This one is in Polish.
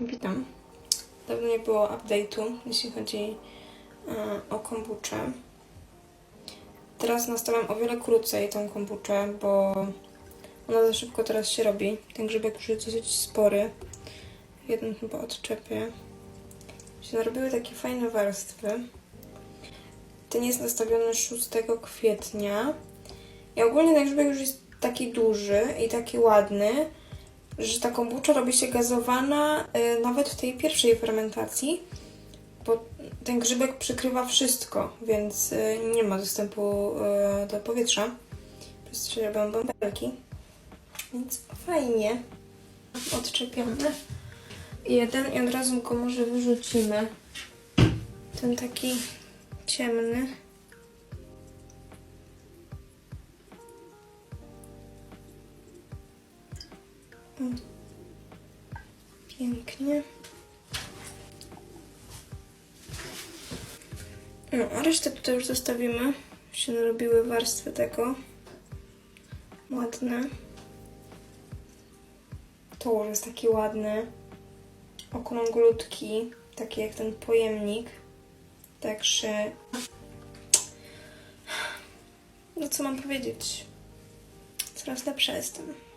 Witam. Dawno nie było update'u, jeśli chodzi e, o kombuczę. Teraz nastawiam o wiele krócej tą kombuczę, bo ona za szybko teraz się robi. Ten grzybek już jest dosyć spory. Jednym chyba odczepie. Się narobiły takie fajne warstwy. Ten jest nastawiony 6 kwietnia. I ogólnie ten grzybek już jest taki duży i taki ładny, że ta kombucza robi się gazowana y, nawet w tej pierwszej fermentacji, bo ten grzybek przykrywa wszystko, więc y, nie ma dostępu y, do powietrza. Przez to się robią bąbelki. Więc fajnie. Odczepiamy jeden i od razu go może wyrzucimy. Ten taki ciemny. Pięknie. No, a resztę tutaj już zostawimy. Się narobiły warstwy tego. Ładne. To już jest taki ładny. Okrąglutki. Taki jak ten pojemnik. Także... No co mam powiedzieć? Coraz lepsza jestem.